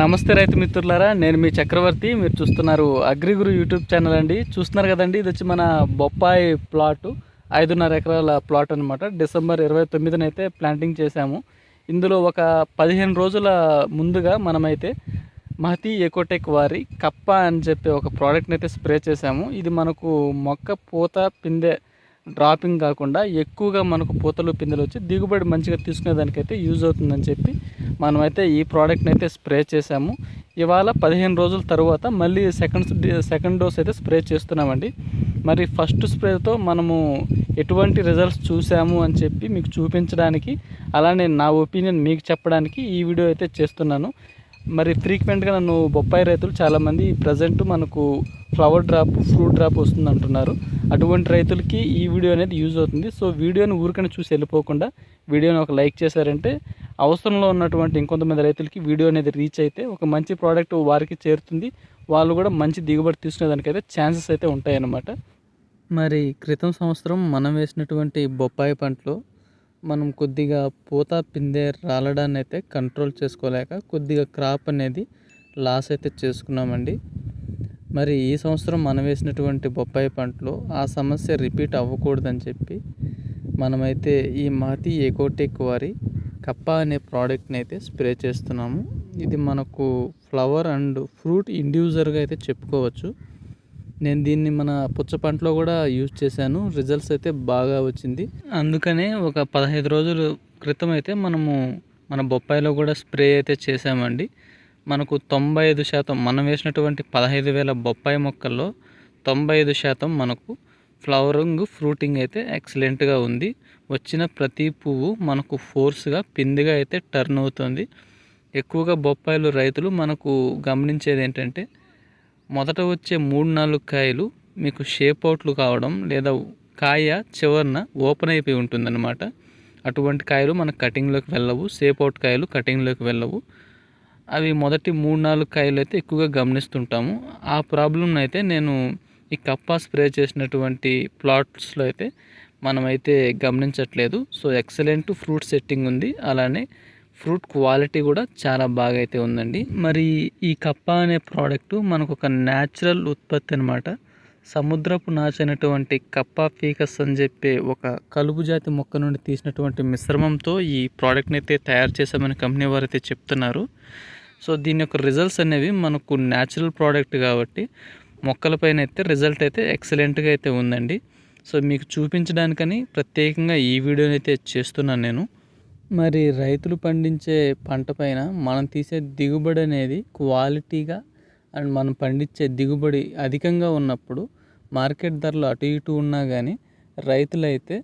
నమస్తే రైతు మిత్రులారా నేను మీ చక్రవర్తి మీరు చూస్తున్నారు అగ్రిగురు యూట్యూబ్ ఛానల్ అండి. చూస్తున్నారు కదండి ఇది వచ్చి మన బొప్పాయి ప్లాట్ ఐదున్నర ఎకరాల ప్లాట్ అనమాట డిసెంబర్ ఇరవై తొమ్మిదిన అయితే ప్లాంటింగ్ చేశాము. ఇందులో ఒక పదిహేను రోజుల ముందుగా మనమైతే మహతి ఎకోటెక్ వారి కప్ప అని చెప్పి ఒక ప్రోడక్ట్ని అయితే స్ప్రే చేశాము. ఇది మనకు మొక్క పూత పిందె డ్రాపింగ్ కాకుండా ఎక్కువగా మనకు పూతలు పిందెలు వచ్చి దిగుబడి మంచిగా తీసుకునేదానికైతే యూజ్ అవుతుందని చెప్పి మనమైతే ఈ ప్రోడక్ట్ని అయితే స్ప్రే చేసాము ఇవాళ పదిహేను రోజుల తర్వాత మళ్ళీ సెకండ్ సెకండ్ డోస్ అయితే స్ప్రే చేస్తున్నామండి. మరి ఫస్ట్ స్ప్రేతో మనము ఎటువంటి రిజల్ట్స్ చూసాము అని చెప్పి మీకు చూపించడానికి అలానే నా ఒపీనియన్ మీకు చెప్పడానికి ఈ వీడియో అయితే చేస్తున్నాను. మరి ఫ్రీక్వెంట్గా నన్ను బొప్పాయి రైతులు చాలామంది ప్రజెంట్ మనకు ఫ్లవర్ డ్రాప్ ఫ్రూట్ డ్రాప్ వస్తుంది అంటున్నారు. అటువంటి రైతులకి ఈ వీడియో అనేది యూజ్ అవుతుంది. సో వీడియోని ఊరికనే చూసి వెళ్ళిపోకుండా వీడియోని ఒక లైక్ చేశారంటే అవసరంలో ఉన్నటువంటి ఇంకొంతమంది రైతులకి వీడియో అనేది రీచ్ అయితే ఒక మంచి ప్రోడక్ట్ వారికి చేరుతుంది. వాళ్ళు కూడా మంచి దిగుబడి తీసుకునేదానికైతే ఛాన్సెస్ అయితే ఉంటాయన్నమాట. మరి క్రితం సంవత్సరం మనం వేసినటువంటి బొప్పాయి పంటలో మనం కొద్దిగా పూత పిందె రాలడాన్ని అయితే కంట్రోల్ చేసుకోలేక కొద్దిగా క్రాప్ అనేది లాస్ అయితే చేసుకున్నామండి. మరి ఈ సంవత్సరం మనం వేసినటువంటి బొప్పాయి పంటలో ఆ సమస్య రిపీట్ అవ్వకూడదని చెప్పి మనమైతే ఈ మాతి ఎకోటెక్ వారి కప్ప అనే ప్రోడక్ట్ని అయితే స్ప్రే చేస్తున్నాము. ఇది మనకు ఫ్లవర్ అండ్ ఫ్రూట్ ఇండివిజువల్గా అయితే చెప్పుకోవచ్చు. నేను దీన్ని మన పుచ్చ పంటలో కూడా యూజ్ చేశాను. రిజల్ట్స్ అయితే బాగా వచ్చింది. అందుకనే ఒక పదహైదు రోజుల క్రితం అయితే మనము మన బొప్పాయిలో కూడా స్ప్రే అయితే చేసామండి మనకు తొంభై ఐదు శాతం మనం వేసినటువంటి పదహైదు వేల బొప్పాయి మొక్కల్లో తొంభై ఐదు శాతం మనకు ఫ్లవరింగ్ ఫ్రూటింగ్ అయితే ఎక్సలెంట్గా ఉంది. వచ్చిన ప్రతి పువ్వు మనకు ఫోర్స్గా పిందిగా అయితే టర్న్ అవుతుంది. ఎక్కువగా బొప్పాయిలు రైతులు మనకు గమనించేది ఏంటంటే మొదట వచ్చే మూడు నాలుగు కాయలు మీకు షేప్ అవుట్లు కావడం లేదా కాయ చివరన ఓపెన్ అయిపోయి ఉంటుందన్నమాట. అటువంటి కాయలు మన కటింగ్లోకి వెళ్ళవు షేప్ అవుట్ కాయలు కటింగ్లోకి వెళ్ళవు. అవి మొదటి మూడు నాలుగు కాయలు అయితే ఎక్కువగా గమనిస్తుంటాము. ఆ ప్రాబ్లం అయితే నేను ఈ కప్పా స్ప్రే చేసినటువంటి ప్లాట్స్లో అయితే మనమైతే గమనించట్లేదు. సో ఎక్సలెంట్ ఫ్రూట్ సెట్టింగ్ ఉంది. అలానే ఫ్రూట్ క్వాలిటీ కూడా చాలా బాగా అయితే ఉందండి. మరి ఈ కప్ప అనే ప్రోడక్ట్ మనకు ఒక న్యాచురల్ ఉత్పత్తి అనమాట సముద్రపు నాచైనటువంటి కప్ప ఫీకస్ అని చెప్పే ఒక కలుపు జాతి మొక్క నుండి తీసినటువంటి మిశ్రమంతో ఈ ప్రోడక్ట్ని అయితే తయారు చేశామని కంపెనీ వారు అయితే చెప్తున్నారు. సో దీని యొక్క రిజల్ట్స్ అనేవి మనకు న్యాచురల్ ప్రోడక్ట్ కాబట్టి మొక్కలపైన అయితే రిజల్ట్ అయితే ఎక్సలెంట్గా అయితే ఉందండి. సో మీకు చూపించడానికని ప్రత్యేకంగా ఈ వీడియోని అయితే చేస్తున్నాను నేను. మరి రైతులు పండించే పంట పైన మనం తీసే దిగుబడి అనేది క్వాలిటీగా అండ్ మనం పండించే దిగుబడి అధికంగా ఉన్నప్పుడు మార్కెట్ ధరలు అటు ఇటు ఉన్నా కానీ రైతులైతే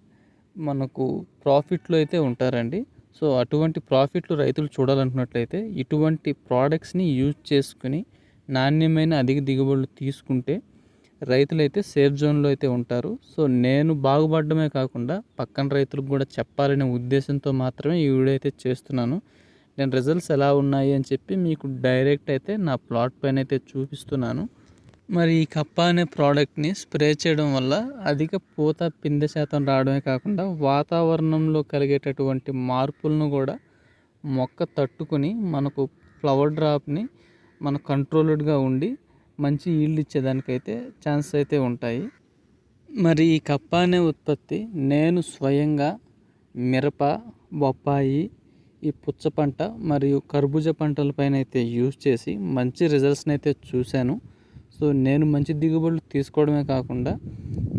మనకు ప్రాఫిట్లో అయితే ఉంటారండి. సో అటువంటి ప్రాఫిట్లు రైతులు చూడాలనుకున్నట్లయితే ఇటువంటి ప్రోడక్ట్స్ని యూజ్ చేసుకుని నాణ్యమైన అధిక దిగుబడులు తీసుకుంటే రైతులైతే సేఫ్ జోన్లో అయితే ఉంటారు. సో నేను బాగుపడడమే కాకుండా పక్కన రైతులకు కూడా చెప్పాలనే ఉద్దేశంతో మాత్రమే ఈ వీడియో అయితే చేస్తున్నాను. నేను రిజల్ట్స్ ఎలా ఉన్నాయి అని చెప్పి మీకు డైరెక్ట్ అయితే నా ప్లాట్ పైన అయితే చూపిస్తున్నాను. మరి ఈ కప్ప అనే ప్రోడక్ట్ని స్ప్రే చేయడం వల్ల అధిక పూత పిందె శాతం రావడమే కాకుండా వాతావరణంలో కలిగేటటువంటి మార్పులను కూడా మొక్క తట్టుకుని మనకు ఫ్లవర్ డ్రాప్ని మన కంట్రోల్డ్గా ఉండి మంచి ఈల్డ్ ఇచ్చేదానికైతే ఛాన్స్ అయితే ఉంటాయి. మరి ఈ కప్ప అనే ఉత్పత్తి నేను స్వయంగా మిరప బొప్పాయి ఈ పుచ్చ పంట మరియు కర్బూజ పంటలపైన అయితే యూజ్ చేసి మంచి రిజల్ట్స్ని అయితే చూశాను. సో నేను మంచి దిగుబడులు తీసుకోవడమే కాకుండా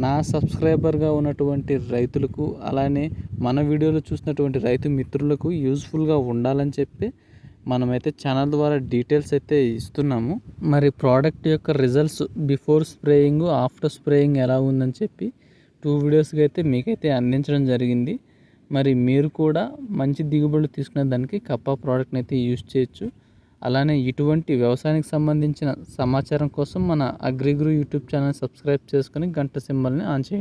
నా సబ్స్క్రైబర్గా ఉన్నటువంటి రైతులకు అలానే మన వీడియోలో చూసినటువంటి రైతు మిత్రులకు యూజ్ఫుల్గా ఉండాలని చెప్పి మనమైతే ఛానల్ ద్వారా డీటెయిల్స్ అయితే ఇస్తున్నాము. మరి ప్రోడక్ట్ యొక్క results before spraying after spraying ఎలా ఉందని చెప్పి టూ వీడియోస్గా అయితే మీకైతే అందించడం జరిగింది. మరి మీరు కూడా మంచి దిగుబడులు తీసుకునే దానికి కప్పా ప్రోడక్ట్ని అయితే యూజ్ చేయొచ్చు. అలానే ఇటువంటి వ్యవసాయానికి సంబంధించిన సమాచారం కోసం మన అగ్రిగురు యూట్యూబ్ ఛానల్ సబ్స్క్రైబ్ చేసుకొని గంట సింబల్ని ఆన్ చేయండి.